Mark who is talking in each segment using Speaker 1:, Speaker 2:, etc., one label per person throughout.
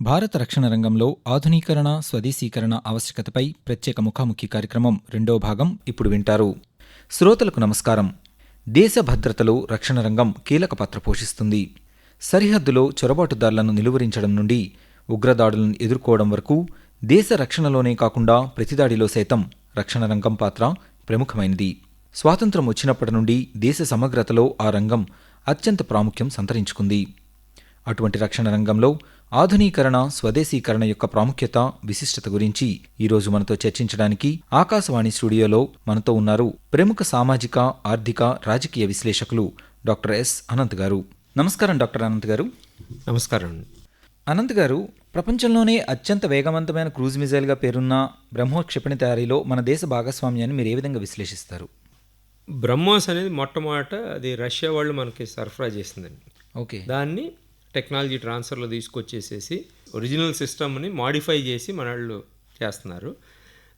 Speaker 1: భారత రక్షణ రంగంలో ఆధునీకరణ స్వదేశీకరణ ఆవశ్యకతపై ప్రత్యేక ముఖాముఖి కార్యక్రమం రెండో భాగం ఇప్పుడు వింటారు. శ్రోతలకు నమస్కారం. దేశ భద్రతలో రక్షణ రంగం కీలక పాత్ర పోషిస్తుంది. సరిహద్దులో చొరబాటుదారులను నిలువరించడం నుండి ఉగ్రదాడులను ఎదుర్కోవడం వరకు దేశ రక్షణలోనే కాకుండా ప్రతిదాడిలో సైతం రక్షణ రంగం పాత్ర ప్రముఖమైనది. స్వాతంత్రం వచ్చినప్పటి నుండి దేశ సమగ్రతలో ఆ రంగం అత్యంత ప్రాముఖ్యం సంతరించుకుంది. అటువంటి రక్షణ రంగంలో ఆధునీకరణ స్వదేశీకరణ యొక్క ప్రాముఖ్యత విశిష్టత గురించి ఈరోజు మనతో చర్చించడానికి ఆకాశవాణి స్టూడియోలో మనతో ఉన్నారు ప్రముఖ సామాజిక ఆర్థిక రాజకీయ విశ్లేషకులు డాక్టర్ ఎస్. అనంత్ గారు. నమస్కారం డాక్టర్ అనంత్ గారు.
Speaker 2: నమస్కారం
Speaker 1: అనంత్ గారు ప్రపంచంలోనే అత్యంత వేగవంతమైన క్రూజ్ మిజైల్గా పేరున్న బ్రహ్మోస్ క్షిపణి తయారీలో మన దేశ భాగస్వామ్యాన్ని మీరు ఏ విధంగా విశ్లేషిస్తారు?
Speaker 2: బ్రహ్మోస్ అనేది మొట్టమొదట అది రష్యా వాళ్ళు మనకి సరఫరా చేసిందండి.
Speaker 1: ఓకే.
Speaker 2: దాన్ని టెక్నాలజీ ట్రాన్స్ఫర్లో తీసుకొచ్చేసేసి ఒరిజినల్ సిస్టమ్ని మాడిఫై చేసి మన వాళ్ళు చేస్తున్నారు.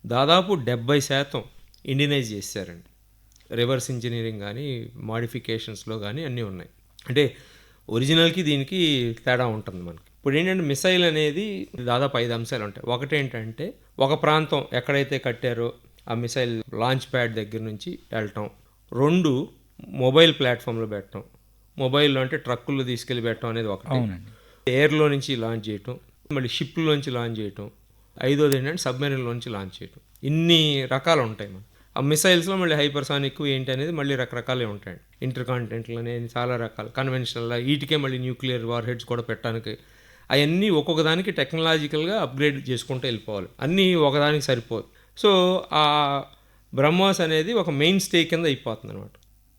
Speaker 2: దాదాపు డెబ్బై శాతం ఇండినైజ్ చేశారండి. రివర్స్ ఇంజనీరింగ్ కానీ మాడిఫికేషన్స్లో కానీ అన్నీ ఉన్నాయి. అంటే ఒరిజినల్కి దీనికి తేడా ఉంటుంది మనకి. ఇప్పుడు ఏంటంటే మిసైల్ అనేది దాదాపు ఐదు అంశాలు ఉంటాయి. ఒకటి ఏంటంటే ఒక ప్రాంతం ఎక్కడైతే కట్టారో ఆ మిసైల్ లాంచ్ ప్యాడ్ దగ్గర నుంచి వెళ్ళటం. రెండు మొబైల్ ప్లాట్ఫామ్లో పెట్టడం మొబైల్లో అంటే ట్రక్కుల్లో తీసుకెళ్ళి పెట్టడం అనేది ఒకటి.
Speaker 1: అవునండి.
Speaker 2: ఎయిర్లో నుంచి లాంచ్ చేయటం మళ్ళీ షిప్లోంచి లాంచ్ చేయటం ఐదోది ఏంటంటే సబ్మెరీన్లో నుంచి లాంచ్ చేయటం. ఇన్ని రకాలు ఉంటాయి మనం ఆ మిసైల్స్లో మళ్ళీ హైపర్సానిక్ ఏంటి అనేది మళ్ళీ రకరకాలే ఉంటాయి. ఇంటర్ కాంటినెంటల్ అనేది చాలా రకాలు. కన్వెన్షనల్ వీటికే మళ్ళీ న్యూక్లియర్ వార్ హెడ్స్ కూడా పెట్టడానికి అవన్నీ ఒక్కొక్క దానికి టెక్నాలజికల్గా అప్గ్రేడ్ చేసుకుంటూ వెళ్ళిపోవాలి. అన్నీ ఒకదానికి సరిపోదు. సో ఆ బ్రహ్మోస్ అనేది ఒక మెయిన్ స్టే కింద అయిపోతుంది అనమాట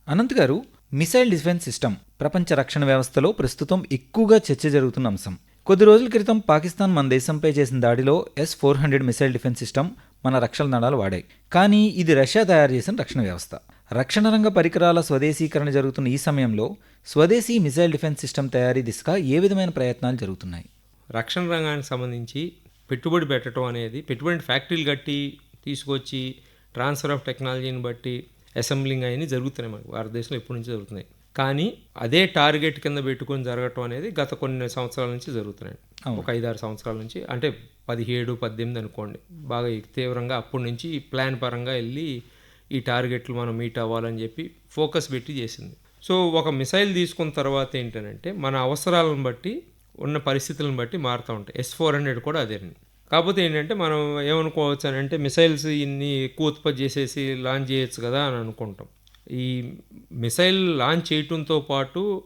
Speaker 1: అనంత్ గారు మిసైల్ డిఫెన్స్ సిస్టమ్ ప్రపంచ రక్షణ వ్యవస్థలో ప్రస్తుతం ఎక్కువగా చర్చ జరుగుతున్న అంశం. కొద్ది రోజుల క్రితం పాకిస్తాన్ మన దేశంపై చేసిన దాడిలో S four hundred missile defence system మన రక్షణ నడాలు వాడాయి. కానీ ఇది రష్యా తయారు చేసిన రక్షణ వ్యవస్థ. రక్షణ రంగ పరికరాల స్వదేశీకరణ జరుగుతున్న ఈ సమయంలో స్వదేశీ మిసైల్ డిఫెన్స్ సిస్టమ్ తయారీ దిశగా ఏ విధమైన ప్రయత్నాలు జరుగుతున్నాయి?
Speaker 2: రక్షణ రంగానికి సంబంధించి పెట్టుబడి పెట్టడం అనేది పెట్టుబడి ఫ్యాక్టరీలు కట్టి తీసుకొచ్చి ట్రాన్స్ఫర్ ఆఫ్ టెక్నాలజీని బట్టి అసెంబ్లింగ్ అవన్నీ జరుగుతున్నాయి మనకు. భారతదేశంలో ఎప్పటి నుంచి జరుగుతున్నాయి. కానీ అదే టార్గెట్ కింద పెట్టుకొని జరగటం అనేది గత కొన్ని సంవత్సరాల నుంచి జరుగుతున్నాయి. ఒక ఐదారు సంవత్సరాల నుంచి అంటే పదిహేడు పద్దెనిమిది అనుకోండి. బాగా తీవ్రంగా అప్పటి నుంచి ప్లాన్ పరంగా వెళ్ళి ఈ టార్గెట్లు మనం మీట్ అవ్వాలని చెప్పి ఫోకస్ పెట్టి చేసింది. సో ఒక మిసైల్ తీసుకున్న తర్వాత ఏంటంటే మన అవసరాలను బట్టి ఉన్న పరిస్థితులను బట్టి మారుతూ ఉంటాయి. ఎస్ ఫోర్ హండ్రెడ్ కూడా అదేనండి కాకపోతే ఏంటంటే మనం ఏమనుకోవచ్చు అని అంటే మిసైల్స్ ఇన్ని ఎక్కువ ఉత్పత్తి చేసేసి లాంచ్ చేయొచ్చు కదా అని అనుకుంటాం. ఈ మిసైల్ లాంచ్ చేయటంతో పాటు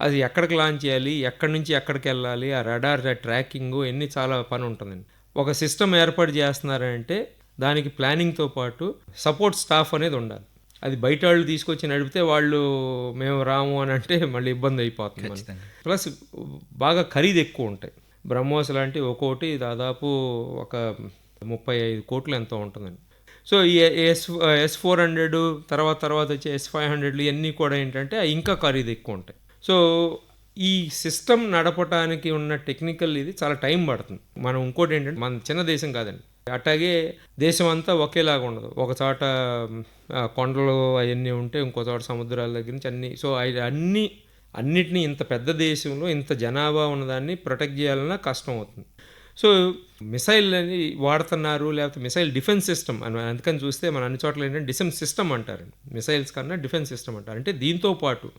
Speaker 2: అది ఎక్కడికి లాంచ్ చేయాలి ఎక్కడి నుంచి ఎక్కడికి వెళ్ళాలి ఆ రడార్ ట్రాకింగ్ ఇవన్నీ చాలా పని ఉంటుందండి. ఒక సిస్టమ్ ఏర్పాటు చేస్తున్నారంటే దానికి ప్లానింగ్తో పాటు సపోర్ట్ స్టాఫ్ అనేది ఉండాలి. అది బయట వాళ్ళు తీసుకొచ్చి నడిపితే వాళ్ళు మేము రాము అని అంటే మళ్ళీ ఇబ్బంది అయిపోతుంది. ప్లస్ బాగా ఖరీదు ఎక్కువ ఉంటాయి. బ్రహ్మోస్ లాంటి ఒక్కోటి దాదాపు ఒక ముప్పై ఐదు కోట్లు ఎంతో ఉంటుందండి. సో ఈ ఎస్ ఎస్ ఫోర్ హండ్రెడ్ తర్వాత తర్వాత వచ్చే ఎస్ ఫైవ్ హండ్రెడ్లు ఇవన్నీ కూడా ఏంటంటే ఇంకా ఖరీదు ఎక్కువ ఉంటాయి. సో ఈ సిస్టమ్ నడపడానికి ఉన్న టెక్నికల్ ఇది చాలా టైం పడుతుంది. మనం ఇంకోటి ఏంటంటే మన చిన్న దేశం కాదండి. అట్లాగే దేశం అంతా ఒకేలాగా ఉండదు. ఒక చోట కొండలు అవన్నీ ఉంటే ఇంకో చోట సముద్రాల దగ్గర నుంచి అన్నీ సో అవి అన్నీ అన్నిటినీ ఇంత పెద్ద దేశంలో ఇంత జనాభా ఉన్నదాన్ని ప్రొటెక్ట్ చేయాలన్నా కష్టం అవుతుంది. సో మిసైల్ అని వాడుతున్నారు లేకపోతే మిసైల్ డిఫెన్స్ సిస్టమ్ అని అందుకని చూస్తే మన అన్ని చోట్ల ఏంటంటే డిఫెన్స్ సిస్టమ్ అంటారు. మిసైల్స్ కన్నా డిఫెన్స్ సిస్టమ్ అంటారు. అంటే దీంతో పాటు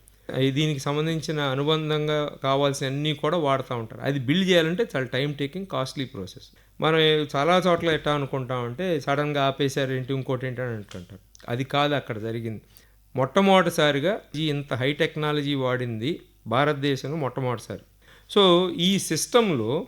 Speaker 2: దీనికి సంబంధించిన అనుబంధంగా కావాల్సిన అన్నీ కూడా వాడుతూ ఉంటారు. అది బిల్డ్ చేయాలంటే చాలా టైం టేకింగ్ కాస్ట్లీ ప్రాసెస్ మనం చాలా చోట్ల ఎట్టా అనుకుంటామంటే సడన్గా ఆపేశారు ఏంటి ఇంకోటి ఏంటి అని అనుకుంటారు అది కాదు అక్కడ జరిగింది. మొట్టమొదటిసారిగా ఈ ఇంత హై టెక్నాలజీ వాడింది భారతదేశంలో మొట్టమొదటిసారి. సో ఈ సిస్టంలో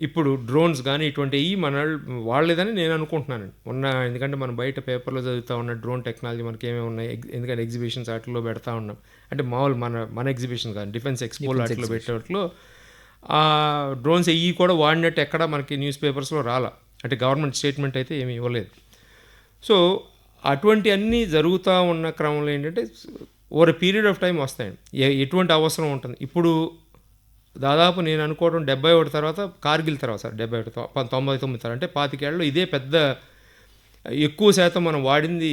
Speaker 2: ఇప్పుడు డ్రోన్స్ కానీ ఇటువంటివి మన వాళ్ళేదని నేను అనుకుంటున్నానండి. ఉన్న ఎందుకంటే మనం బయట పేపర్లో చదువుతా ఉన్న డ్రోన్ టెక్నాలజీ మనకి ఏమేమి ఉన్నాయి ఎగ్- ఎందుకంటే ఎగ్జిబిషన్స్ వాటిలో పెడతా ఉన్నాం. అంటే మామూలు మన మన ఎగ్జిబిషన్ కానీ డిఫెన్స్ ఎక్స్పో వాటిలో పెట్టేట్లో ఆ డ్రోన్స్ ఇవి కూడా వాడినట్టు ఎక్కడ మనకి న్యూస్ పేపర్స్లో రాలా. అంటే గవర్నమెంట్ స్టేట్మెంట్ అయితే ఏమీ ఇవ్వలేదు. సో అటువంటి అన్నీ జరుగుతూ ఉన్న క్రమంలో ఏంటంటే ఓవర్ పీరియడ్ ఆఫ్ టైం వస్తాయండి. ఎటువంటి అవసరం ఉంటుంది. ఇప్పుడు దాదాపు నేను అనుకోవడం డెబ్బై ఒకటి తర్వాత కార్గిల్ తర్వాత సార్ డెబ్బై ఒకటి తొంభై తొమ్మిది తర్వాత. అంటే పాతికేళ్ళలో ఇదే పెద్ద ఎక్కువ శాతం మనం వాడింది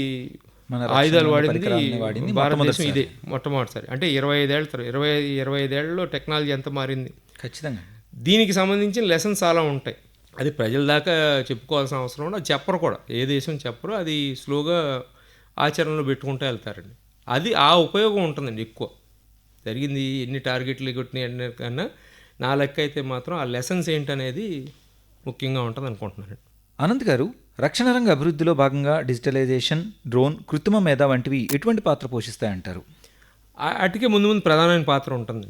Speaker 1: మన
Speaker 2: ఆయుధాలు వాడింది భారతదేశం ఇదే మొట్టమొదటిసారి. అంటే ఇరవై ఐదేళ్ళ తర్వాత ఇరవై ఇరవై ఐదేళ్ళలో టెక్నాలజీ ఎంత మారింది?
Speaker 1: ఖచ్చితంగా.
Speaker 2: దీనికి సంబంధించిన లెసన్స్ చాలా ఉంటాయి. అది ప్రజల దాకా చెప్పుకోవాల్సిన అవసరం ఉండదు. చెప్పరు కూడా. ఏ దేశం చెప్పరు. అది స్లోగా ఆచరణలో పెట్టుకుంటూ వెళ్తారండి. అది ఆ ఉపయోగం ఉంటుందండి ఎక్కువ. జరిగింది ఎన్ని టార్గెట్లు కొట్టినాయి అన్న కన్నా నా లెక్క అయితే మాత్రం ఆ లెసన్స్ ఏంటనేది ముఖ్యంగా ఉంటుంది అనుకుంటున్నాను
Speaker 1: అనంత్ గారు రక్షణ రంగ అభివృద్ధిలో భాగంగా డిజిటలైజేషన్ డ్రోన్ కృత్రిమ మేధ వంటివి ఎటువంటి పాత్ర పోషిస్తాయంటారు?
Speaker 2: వాటికే ముందు ముందు ప్రధానమైన పాత్ర ఉంటుంది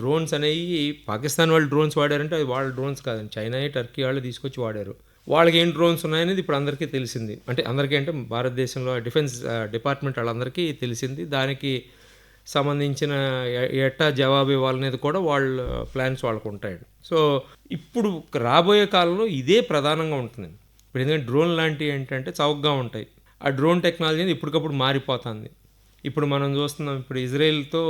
Speaker 2: డ్రోన్స్ అనేవి పాకిస్తాన్ వాళ్ళు డ్రోన్స్ వాడారంటే అది వాళ్ళ డ్రోన్స్ కాదండి. చైనా టర్కీ వాళ్ళు తీసుకొచ్చి వాడారు. వాళ్ళకి ఏం డ్రోన్స్ ఉన్నాయనేది ఇప్పుడు అందరికీ తెలిసింది. అంటే అందరికీ అంటే భారతదేశంలో డిఫెన్స్ డిపార్ట్మెంట్ వాళ్ళందరికీ తెలిసింది. దానికి సంబంధించిన ఎట్టా జవాబు ఇవ్వాలనేది కూడా వాళ్ళ ప్లాన్స్ వాళ్ళకు ఉంటాయండి. సో ఇప్పుడు రాబోయే కాలంలో ఇదే ప్రధానంగా ఉంటుంది ఇప్పుడు ఎందుకంటే డ్రోన్ లాంటివి ఏంటంటే చౌకగా ఉంటాయి. ఆ డ్రోన్ టెక్నాలజీ అనేది ఇప్పటికప్పుడు మారిపోతుంది. ఇప్పుడు మనం చూస్తున్నాం ఇప్పుడు ఇజ్రాయెల్తో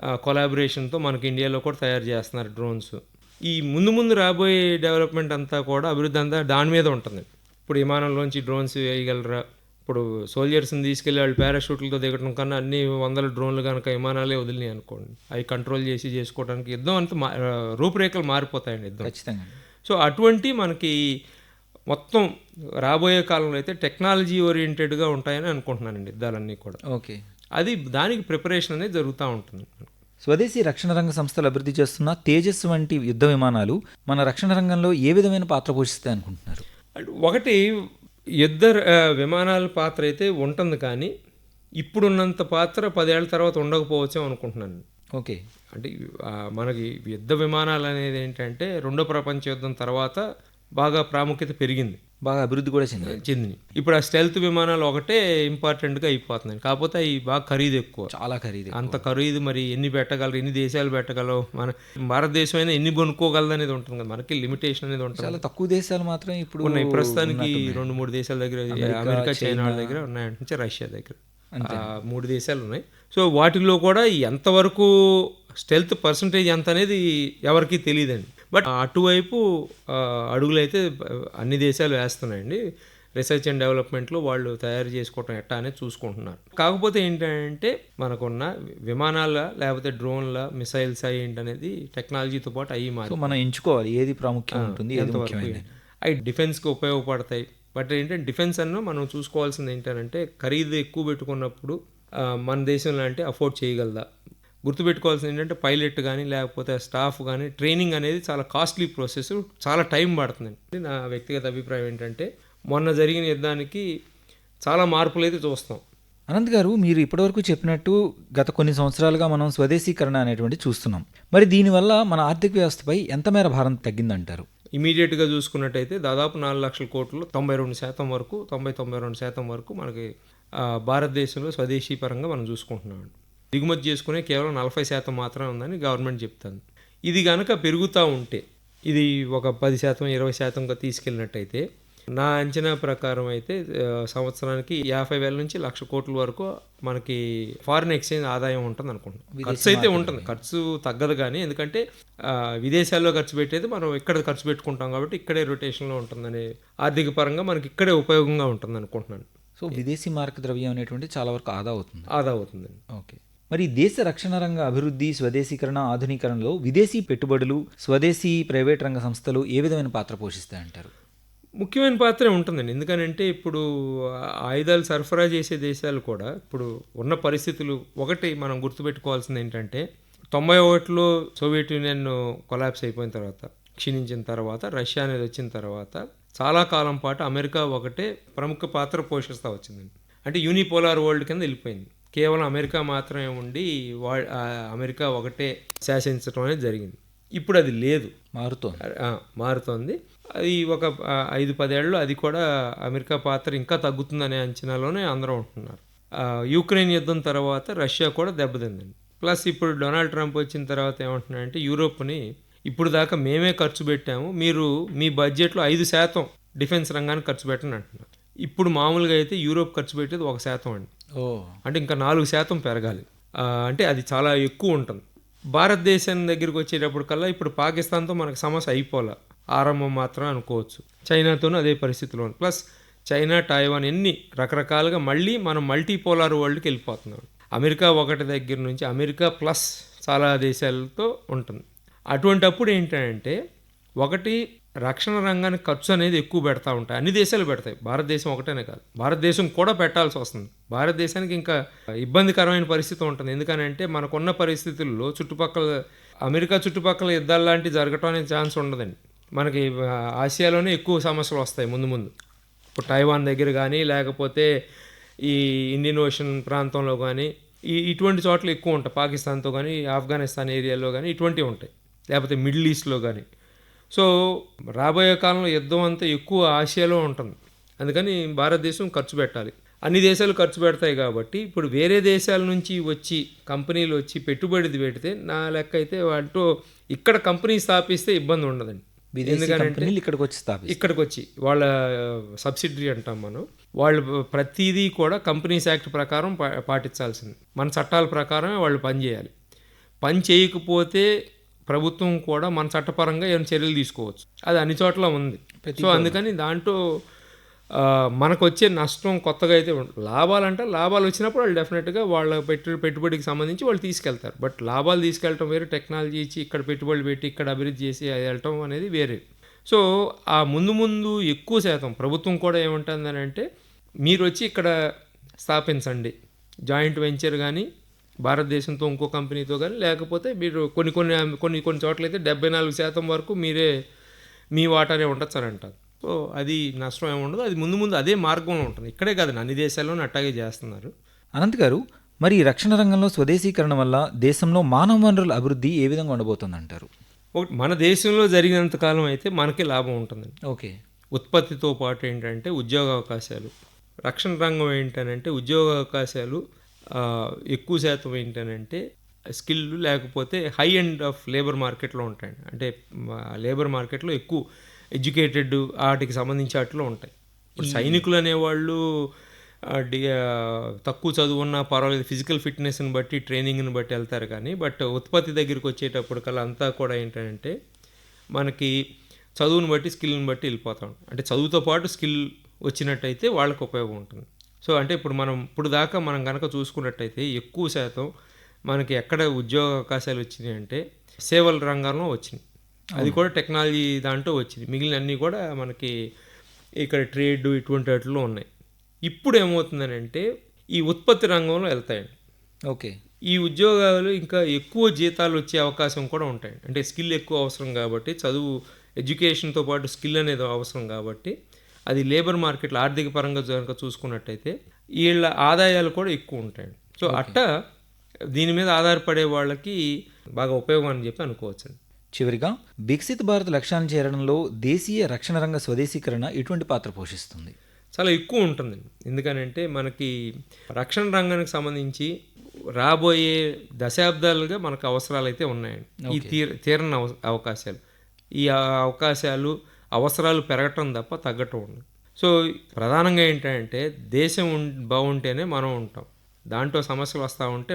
Speaker 2: కొలాబరేషన్తో మనకి ఇండియాలో కూడా తయారు చేస్తున్నారు డ్రోన్స్ ఈ ముందు ముందు రాబోయే డెవలప్మెంట్ అంతా కూడా అభివృద్ధి అంతా దాని మీద ఉంటుంది. ఇప్పుడు విమానంలోంచి డ్రోన్స్ వేయగలరా? ఇప్పుడు సోల్జర్స్ని తీసుకెళ్ళి వాళ్ళు పారాషూట్లతో దిగడం కన్నా అన్ని వందల డ్రోన్లు కనుక విమానాలే వదిలినాయి అనుకోండి. అవి కంట్రోల్ చేసి చేసుకోవడానికి యుద్ధం అంతా రూపురేఖలు మారిపోతాయండి యుద్ధం.
Speaker 1: ఖచ్చితంగా
Speaker 2: సో అటువంటి మనకి మొత్తం రాబోయే కాలంలో అయితే టెక్నాలజీ ఓరియంటెడ్గా ఉంటాయని అనుకుంటున్నానండి యుద్ధాలన్నీ కూడా.
Speaker 1: ఓకే.
Speaker 2: అది దానికి ప్రిపరేషన్ అనేది జరుగుతూ ఉంటుంది.
Speaker 1: స్వదేశీ రక్షణ రంగ సంస్థలు అభివృద్ధి చేస్తున్న తేజస్ వంటి యుద్ధ విమానాలు మన రక్షణ రంగంలో ఏ విధమైన పాత్ర పోషిస్తాయి అనుకుంటున్నారు?
Speaker 2: అంటే ఒకటి యుద్ధ విమానాల పాత్ర అయితే ఉంటుంది కానీ ఇప్పుడున్నంత పాత్ర పదేళ్ళ తర్వాత ఉండకపోవచ్చో అనుకుంటున్నాను.
Speaker 1: ఓకే.
Speaker 2: అంటే మనకి యుద్ధ విమానాలు అనేది ఏంటంటే రెండో ప్రపంచ యుద్ధం తర్వాత బాగా ప్రాముఖ్యత పెరిగింది.
Speaker 1: బాగా అభివృద్ధి కూడా చెందాయి.
Speaker 2: చెందినాయి ఇప్పుడు ఆ స్టెల్త్ విమానాలు ఒకటే ఇంపార్టెంట్గా అయిపోతున్నాయి. కాకపోతే అవి బాగా ఖరీదు ఎక్కువ.
Speaker 1: చాలా ఖరీదు
Speaker 2: అంత ఖరీదు మరి ఎన్ని పెట్టగలరు ఎన్ని దేశాలు పెట్టగలవు? మన భారతదేశం అయినా ఎన్ని కొనుక్కోగలదు అనేది ఉంటుంది కదా. మనకి లిమిటేషన్ అనేది ఉంటుంది.
Speaker 1: చాలా తక్కువ దేశాలు మాత్రం ఇప్పుడు
Speaker 2: ఉన్నాయి. ప్రస్తుతానికి రెండు మూడు దేశాల దగ్గర అమెరికా చైనా దగ్గర ఉన్నాయి రష్యా దగ్గర. మూడు దేశాలు ఉన్నాయి. సో వాటిల్లో కూడా ఎంతవరకు స్టెల్త్ పర్సంటేజ్ ఎంత అనేది ఎవరికీ తెలియదండి. బట్ అటువైపు అడుగులైతే అన్ని దేశాలు వేస్తున్నాయండి. రీసెర్చ్ అండ్ డెవలప్మెంట్లో వాళ్ళు తయారు చేసుకోవటం ఎట్టా అనేది చూసుకుంటున్నారు. కాకపోతే ఏంటంటే మనకున్న విమానాల లేకపోతే డ్రోన్ల మిసైల్స్ అవి ఏంటనేది టెక్నాలజీతో పాటు అయ్యి మారి.
Speaker 1: మనం ఎంచుకోవాలి. ఏది ప్రాముఖ్యం ఉంటుంది
Speaker 2: అవి డిఫెన్స్కి ఉపయోగపడతాయి. బట్ ఏంటంటే డిఫెన్స్ అన్న మనం చూసుకోవాల్సింది ఏంటంటే ఖరీదు ఎక్కువ పెట్టుకున్నప్పుడు మన దేశంలో అంటే అఫోర్డ్ చేయగలదా? గుర్తుపెట్టుకోవాల్సింది ఏంటంటే పైలట్ కానీ లేకపోతే స్టాఫ్ కానీ ట్రైనింగ్ అనేది చాలా కాస్ట్లీ ప్రాసెస్ చాలా టైం పడుతుందండి. నా వ్యక్తిగత అభిప్రాయం ఏంటంటే మొన్న జరిగిన యుద్ధానికి చాలా మార్పులు అయితే చూస్తాం.
Speaker 1: అనంత్ గారు మీరు ఇప్పటివరకు చెప్పినట్టు గత కొన్ని సంవత్సరాలుగా మనం స్వదేశీకరణ అనేటువంటి చూస్తున్నాం. మరి దీనివల్ల మన ఆర్థిక వ్యవస్థపై ఎంత మేర భారం తగ్గిందంటారు?
Speaker 2: ఇమీడియట్గా చూసుకున్నట్టయితే దాదాపు నాలుగు లక్షల కోట్లు తొంభై రెండు శాతం వరకు తొంభై తొంభై రెండు శాతం వరకు మనకి భారతదేశంలో స్వదేశీ పరంగా మనం చూసుకుంటున్నాం దిగుమతి చేసుకునే కేవలం నలభై శాతం మాత్రమే ఉందని గవర్నమెంట్ చెప్తుంది. ఇది కనుక పెరుగుతూ ఉంటే ఇది ఒక పది శాతం ఇరవై శాతంగా తీసుకెళ్ళినట్టయితే నా అంచనా ప్రకారం అయితే సంవత్సరానికి యాభై వేల నుంచి లక్ష కోట్ల వరకు మనకి ఫారిన్ ఎక్స్చేంజ్ ఆదాయం ఉంటుంది అనుకుంటున్నాను ఖర్చు అయితే ఉంటుంది. ఖర్చు తగ్గదు కానీ ఎందుకంటే విదేశాల్లో ఖర్చు పెట్టేది మనం ఇక్కడ ఖర్చు పెట్టుకుంటాం కాబట్టి ఇక్కడే రొటేషన్లో ఉంటుందని ఆర్థిక పరంగా మనకి ఇక్కడే ఉపయోగంగా ఉంటుంది అనుకుంటున్నాను
Speaker 1: సో విదేశీ మార్క ద్రవ్యం అనేటువంటి చాలా వరకు ఆదా అవుతుంది.
Speaker 2: ఆదా అవుతుందండి.
Speaker 1: ఓకే. మరి దేశ రక్షణ రంగ అభివృద్ధి స్వదేశీకరణ ఆధునీకరణలో విదేశీ పెట్టుబడులు స్వదేశీ ప్రైవేట్ రంగ సంస్థలు ఏ విధమైన పాత్ర పోషిస్తాయంటారు?
Speaker 2: ముఖ్యమైన పాత్ర ఉంటుందండి. ఎందుకనంటే ఇప్పుడు ఆయుధాలు సరఫరా చేసే దేశాలు కూడా ఇప్పుడు ఉన్న పరిస్థితులు ఒకటి మనం గుర్తుపెట్టుకోవాల్సింది ఏంటంటే తొంభై ఒకటిలో సోవియట్ యూనియన్ కొలాప్స్ అయిపోయిన తర్వాత క్షీణించిన తర్వాత రష్యా అనేది వచ్చిన తర్వాత చాలా కాలం పాటు అమెరికా ఒకటే ప్రముఖ పాత్ర పోషిస్తూ వచ్చిందండి. అంటే యూనిపోలార్ వరల్డ్ కింద వెళ్ళిపోయింది. కేవలం అమెరికా మాత్రమే ఉండి వా అమెరికా ఒకటే శాసించడం అనేది జరిగింది. ఇప్పుడు అది లేదు.
Speaker 1: మారుతోంది.
Speaker 2: మారుతోంది. అది ఒక ఐదు పదేళ్ళు అది కూడా అమెరికా పాత్ర ఇంకా తగ్గుతుందనే అంచనాలోనే అందరూ ఉంటున్నారు. యుక్రెయిన్ యుద్ధం తర్వాత రష్యా కూడా దెబ్బతిందండి ప్లస్ ఇప్పుడు డొనాల్డ్ ట్రంప్ వచ్చిన తర్వాత ఏమంటున్నాడంటే యూరోప్ని ఇప్పుడు దాకా మేమే ఖర్చు పెట్టాము మీరు మీ బడ్జెట్లో ఐదు శాతం డిఫెన్స్ రంగానికి ఖర్చు పెట్టండి అంటున్నారు. ఇప్పుడు మామూలుగా అయితే యూరోప్ ఖర్చు పెట్టేది ఒక శాతం అండి.
Speaker 1: ఓ.
Speaker 2: అంటే ఇంకా నాలుగు శాతం పెరగాలి. అంటే అది చాలా ఎక్కువ ఉంటుంది. భారతదేశం దగ్గరికి వచ్చేటప్పటికల్లా ఇప్పుడు పాకిస్తాన్తో మనకు సమస్య అయిపోలే. ఆరంభం మాత్రం అనుకోవచ్చు. చైనాతోనూ అదే పరిస్థితిలో ఉంది. ప్లస్ చైనా టైవాన్ ఎన్ని రకరకాలుగా మళ్ళీ మనం మల్టీపోలార్ వరల్డ్కి వెళ్ళిపోతున్నాం. అమెరికా ఒకటి దగ్గర నుంచి అమెరికా ప్లస్ చాలా దేశాలతో ఉంటుంది. అటువంటప్పుడు ఏంటంటే ఒకటి రక్షణ రంగానికి ఖర్చు అనేది ఎక్కువ పెడతా ఉంటాయి. అన్ని దేశాలు పెడతాయి. భారతదేశం ఒకటేనే కాదు. భారతదేశం కూడా పెట్టాల్సి వస్తుంది. భారతదేశానికి ఇంకా ఇబ్బందికరమైన పరిస్థితి ఉంటుంది. ఎందుకనంటే మనకున్న పరిస్థితుల్లో చుట్టుపక్కల అమెరికా చుట్టుపక్కల యుద్ధాలు లాంటివి జరగటం అనే ఛాన్స్ ఉండదండి. మనకి ఆసియాలోనే ఎక్కువ సమస్యలు వస్తాయి ముందు ముందు. ఇప్పుడు టైవాన్ దగ్గర కానీ లేకపోతే ఈ ఇండియన్ ఓషన్ ప్రాంతంలో కానీ ఈ ఇటువంటి చోట్ల ఎక్కువ ఉంటాయి. పాకిస్తాన్తో కానీ ఆఫ్ఘనిస్తాన్ ఏరియాలో కానీ ఇటువంటివి ఉంటాయి. లేకపోతే మిడిల్ ఈస్ట్లో కానీ. సో రాబోయే కాలంలో యుద్ధం అంతా ఎక్కువ ఆసియాలో ఉంటుంది. అందుకని భారతదేశం ఖర్చు పెట్టాలి. అన్ని దేశాలు ఖర్చు పెడతాయి కాబట్టి ఇప్పుడు వేరే దేశాల నుంచి వచ్చి కంపెనీలు వచ్చి పెట్టుబడి పెడితే నా లెక్క అయితే వాటితో ఇక్కడ కంపెనీ స్థాపిస్తే ఇబ్బంది ఉండదండి.
Speaker 1: కంపెనీలు ఇక్కడికి వచ్చి
Speaker 2: ఇక్కడికి వచ్చి వాళ్ళ సబ్సిడరీ అంటాం మనం. వాళ్ళు ప్రతిదీ కూడా కంపెనీస్ యాక్ట్ ప్రకారం పా- పాటించాల్సింది. మన చట్టాల ప్రకారమే వాళ్ళు పని చేయాలి. పని చేయకపోతే ప్రభుత్వం కూడా మన చట్టపరంగా ఏమైనా చర్యలు తీసుకోవచ్చు. అది అన్ని చోట్ల ఉంది. సో అందుకని దాంట్లో మనకు వచ్చే నష్టం కొత్తగా అయితే. లాభాలంటే లాభాలు వచ్చినప్పుడు వాళ్ళు డెఫినెట్గా వాళ్ళ పెట్టు పెట్టుబడికి సంబంధించి వాళ్ళు తీసుకెళ్తారు. బట్ లాభాలు తీసుకెళ్ళటం వేరే టెక్నాలజీ ఇచ్చి ఇక్కడ పెట్టుబడులు పెట్టి ఇక్కడ అభివృద్ధి చేసి అది వెళ్ళటం అనేది వేరే. సో ఆ ముందు ముందు ఎక్కువ శాతం ప్రభుత్వం కూడా ఏమంటుందని అంటే మీరు వచ్చి ఇక్కడ స్థాపించండి. జాయింట్ వెంచర్ కానీ భారతదేశంతో ఇంకో కంపెనీతో కానీ లేకపోతే మీరు కొన్ని కొన్ని కొన్ని కొన్ని చోట్ల అయితే డెబ్బై నాలుగు శాతం వరకు మీరే మీ వాటానే ఉండొచ్చు అని అంటారు సో అది నష్టం ఏమి ఉండదు. అది ముందు ముందు అదే మార్గంలో ఉంటుంది. ఇక్కడే కాదు అన్ని దేశాల్లోనూ అట్టాగే చేస్తున్నారు.
Speaker 1: అనంత్ గారు మరి రక్షణ రంగంలో స్వదేశీకరణ వల్ల దేశంలో మానవ వనరుల అభివృద్ధి ఏ విధంగా ఉండబోతుందంటారు?
Speaker 2: ఒకటి మన దేశంలో జరిగినంత కాలం అయితే మనకి లాభం ఉంటుందండి.
Speaker 1: ఓకే.
Speaker 2: ఉత్పత్తితో పాటు ఏంటంటే ఉద్యోగ అవకాశాలు రక్షణ రంగం ఏంటనంటే ఉద్యోగ అవకాశాలు ఎక్కువ శాతం ఏంటనంటే స్కిల్ లేకపోతే హై ఎండ్ ఆఫ్ లేబర్ మార్కెట్లో ఉంటాయండి అంటే లేబర్ మార్కెట్లో ఎక్కువ ఎడ్యుకేటెడ్ వాటికి సంబంధించి వాటిలో ఉంటాయి. ఇప్పుడు సైనికులు అనేవాళ్ళు తక్కువ చదువు ఉన్నా పర్వాలేదు ఫిజికల్ ఫిట్నెస్ని బట్టి ట్రైనింగ్ని బట్టి వెళ్తారు కానీ బట్ ఉత్పత్తి దగ్గరికి వచ్చేటప్పటికల్లా అంతా కూడా ఏంటంటే మనకి చదువుని బట్టి స్కిల్ని బట్టి వెళ్ళిపోతాం అంటే చదువుతో పాటు స్కిల్ వచ్చినట్టయితే వాళ్ళకి ఉపయోగం ఉంటుంది. సో అంటే ఇప్పుడు మనం ఇప్పుడు దాకా మనం కనుక చూసుకున్నట్టయితే ఎక్కువ శాతం మనకి ఎక్కడ ఉద్యోగ అవకాశాలు వచ్చినాయి అంటే సేవల రంగంలో వచ్చినాయి. అది కూడా టెక్నాలజీ దాంట్లో వచ్చింది. మిగిలిన అన్నీ కూడా మనకి ఇక్కడ ట్రేడ్ ఇటువంటి వాటిలో ఉన్నాయి. ఇప్పుడు ఏమవుతుందని అంటే ఈ ఉత్పత్తి రంగంలో వెళ్తాయండి.
Speaker 1: ఓకే.
Speaker 2: ఈ ఉద్యోగాలు ఇంకా ఎక్కువ జీతాలు వచ్చే అవకాశం కూడా ఉంటాయి అంటే స్కిల్ ఎక్కువ అవసరం కాబట్టి చదువు ఎడ్యుకేషన్తో పాటు స్కిల్ అనేది అవసరం కాబట్టి అది లేబర్ మార్కెట్లో ఆర్థిక పరంగా కనుక చూసుకున్నట్టయితే వీళ్ళ ఆదాయాలు కూడా ఎక్కువ ఉంటాయి. సో అట్ట దీని మీద ఆధారపడే వాళ్ళకి బాగా ఉపయోగం అని చెప్పి అనుకోవచ్చు
Speaker 1: చివరిగా వికసిత భారత్ లక్ష్యాన్ని చేరడంలో దేశీయ రక్షణ రంగ స్వదేశీకరణ ఎటువంటి పాత్ర పోషిస్తుంది?
Speaker 2: చాలా ఎక్కువ ఉంటుందండి. ఎందుకనంటే మనకి రక్షణ రంగానికి సంబంధించి రాబోయే దశాబ్దాలుగా మనకు అవసరాలు అయితే ఉన్నాయండి. ఈ తీర తీరని అవ- అవకాశాలు. ఈ అవకాశాలు అవసరాలు పెరగటం తప్ప తగ్గటం ఉండదు. సో ప్రధానంగా ఏంటంటే దేశం బాగుంటేనే మనం ఉంటాం. దాంట్లో సమస్యలు వస్తూ ఉంటే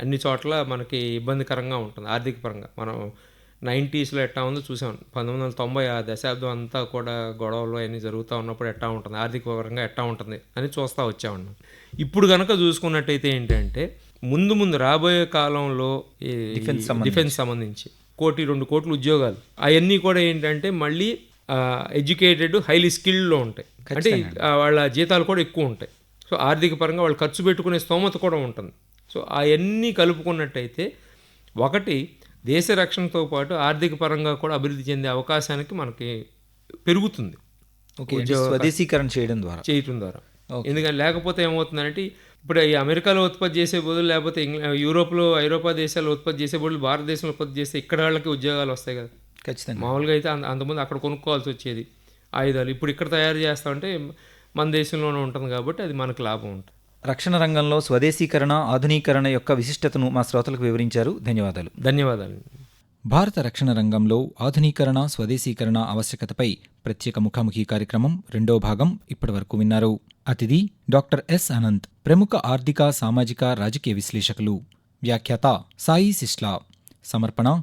Speaker 2: అన్ని చోట్ల మనకి ఇబ్బందికరంగా ఉంటుంది ఆర్థిక పరంగా మనం నైంటీస్లో ఎట్టా ఉందో చూసాం. పంతొమ్మిది వందల తొంభై ఆ దశాబ్దం అంతా కూడా గొడవలు అన్నీ జరుగుతూ ఉన్నప్పుడు ఎట్టా ఉంటుంది ఆర్థిక పరంగా ఎట్టా ఉంటుంది అని చూస్తూ వచ్చామన్నాం ఇప్పుడు కనుక చూసుకున్నట్టయితే ఏంటంటే ముందు ముందు రాబోయే కాలంలో ఈ డిఫెన్స్ సంబంధించి కోటి రెండు కోట్ల ఉద్యోగాలు. అవన్నీ కూడా ఏంటంటే మళ్ళీ ఎడ్యుకేటెడ్ హైలీ స్కిల్డ్లో ఉంటాయి. అంటే వాళ్ళ జీతాలు కూడా ఎక్కువ ఉంటాయి. సో ఆర్థిక పరంగా వాళ్ళు ఖర్చు పెట్టుకునే స్తోమత కూడా ఉంటుంది. సో అవన్నీ కలుపుకున్నట్టయితే ఒకటి దేశ రక్షణతో పాటు ఆర్థిక పరంగా కూడా అభివృద్ధి చెందే అవకాశానికి మనకి పెరుగుతుంది.
Speaker 1: స్వదేశీకరణ చేయడం ద్వారా.
Speaker 2: చేయటం ద్వారా. ఎందుకంటే లేకపోతే ఏమవుతుందంటే ఇప్పుడు ఈ అమెరికాలో ఉత్పత్తి చేసే బదులు లేకపోతే యూరోప్లో ఐరోపా దేశాల్లో ఉత్పత్తి చేసే బదులు భారతదేశంలో ఉత్పత్తి చేస్తే ఇక్కడ వాళ్ళకి ఉద్యోగాలు వస్తాయి కదా.
Speaker 1: ఖచ్చితంగా.
Speaker 2: మామూలుగా అయితే అంత అంతకుముందు అక్కడ కొనుక్కోవాల్సి వచ్చేది. ఆయుధాలు. ఇప్పుడు ఇక్కడ తయారు చేస్తామంటే మన దేశంలోనే ఉంటుంది కాబట్టి అది మనకు లాభం ఉంటుంది.
Speaker 1: రక్షణ రంగంలో స్వదేశీకరణ ఆధునీకరణ యొక్క విశిష్టతను మా శ్రోతలకు వివరించారు. ధన్యవాదాలు.
Speaker 2: ధన్యవాదాలు.
Speaker 1: భారత రక్షణ రంగంలో ఆధునీకరణ స్వదేశీకరణ ఆవశ్యకతపై ప్రత్యేక ముఖాముఖి కార్యక్రమం రెండో భాగం ఇప్పటివరకు విన్నారు. అతిథి డాక్టర్ ఎస్ అనంత్ ప్రముఖ ఆర్థిక సామాజిక రాజకీయ విశ్లేషకులు. వ్యాఖ్యాత సాయి సిస్లా. సమర్పణ